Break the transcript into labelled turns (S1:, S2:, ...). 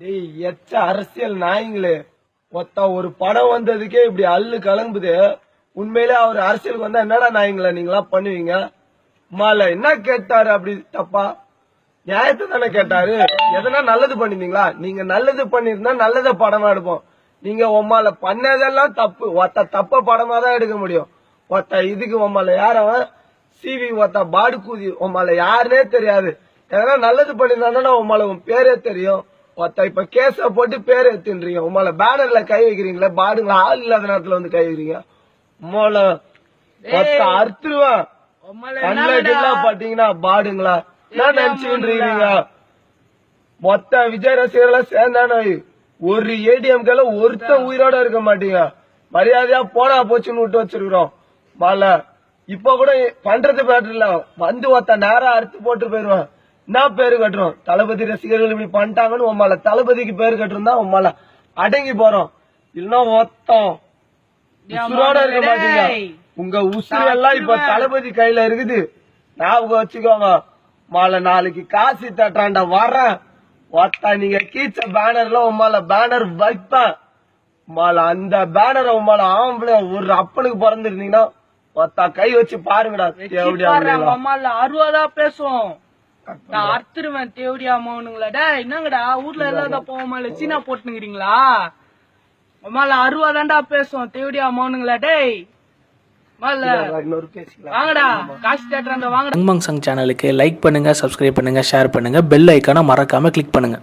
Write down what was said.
S1: டேய் எச்ச அரசியல் நாய்ங்களே. ஒத்த ஒரு படம் வந்ததுக்கே இப்படி அல்லு கலங்குது உண்மையிலே அவர் அரசியலுக்கு வந்தா என்னடா நாய்ங்களா நீங்களா பண்ணுவீங்க? மால என்ன கேட்டாரு அப்படி தப்பா? நியாயத்தை தானே கேட்டாரு. எதனா நல்லது பண்ணிருந்தீங்களா? நீங்க நல்லது பண்ணிருந்தா நல்லத படமா எடுப்போம். நீங்க உம்மால பண்ணதெல்லாம் தப்பு. ஒத்த தப்ப படமா தான் எடுக்க முடியும். ஒத்த இதுக்கு உம்மால யாரவன் சிவி ஒத்த பாடு கூதி உம்மால யாருனே தெரியாது. எதனா நல்லது பண்ணிருந்தானா உம்மால உன் பேரே தெரியும். ஒத்த இப்ப கேஸ போட்டு பேர் எடுத்துன்றீங்க உம்மால பேனர்ல கை வைக்கிறீங்களா பாடுங்களா? ஆள் இல்லாத நேரத்துல வந்து கை வைக்கிறீங்க. உம்மால ஒத்த அறுத்துருவேன் பாத்தீங்கன்னா பாடுங்களா? என்ன நினைச்சுக்கிட்டு மொத்த விஜய் ரசிகர்கள் சேர்ந்தானே. ஒரு ஏடிஎம் கேல ஒருத்தன் உயிரோட இருக்க மாட்டீங்க. மரியாதையா போனா போச்சுன்னு விட்டு வச்சிருக்கிறோம். மால இப்ப கூட பண்றது பேட்டர் இல்ல. வந்து ஒருத்த நேரம் அறுத்து போட்டு போயிருவான். என்ன பேரு கட்டுறோம். தளபதி ரசிகர்கள் இப்படி பண்ணிட்டாங்கன்னு உம்மால தளபதிக்கு பேரு கட்டுருந்தா உம்மால அடங்கி போறோம். இல்லைன்னா மொத்தம் உசுரோட இருக்க மாட்டீங்க. உங்க உசுறு எல்லாம் இப்ப தளபதி கையில இருக்குது. ஞாபகம் வச்சுக்கோங்க. மாலை நாளைக்கு காசு தட்டுறான்டா வர்றேன். ஒத்தா நீங்க கீச்ச பேனர்ல உமால பேனர் வைப்பேன். மாலை அந்த பேனரை உமால ஆம்பளை ஒரு அப்பனுக்கு பிறந்திருந்தீங்கன்னா ஒத்தா கை வச்சு பாருங்கடா. எப்படியா
S2: அறுபதா பேசுவோம் நான் அறுத்துருவேன் தேவடியா மௌனுங்களா டேய் என்னங்கடா? ஊர்ல இல்லாத போவோமால சீனா போட்டுனுங்கிறீங்களா? அம்மால அறுபதாண்டா பேசுவோம் தேவடியா மௌனுங்களா டேய் வாங்கடா.
S3: சேனலுக்கு லைக் பண்ணுங்க சப்ஸ்கிரைப் பண்ணுங்க ஷேர் பண்ணுங்க பெல் ஐக்கானை மறக்காம கிளிக் பண்ணுங்க.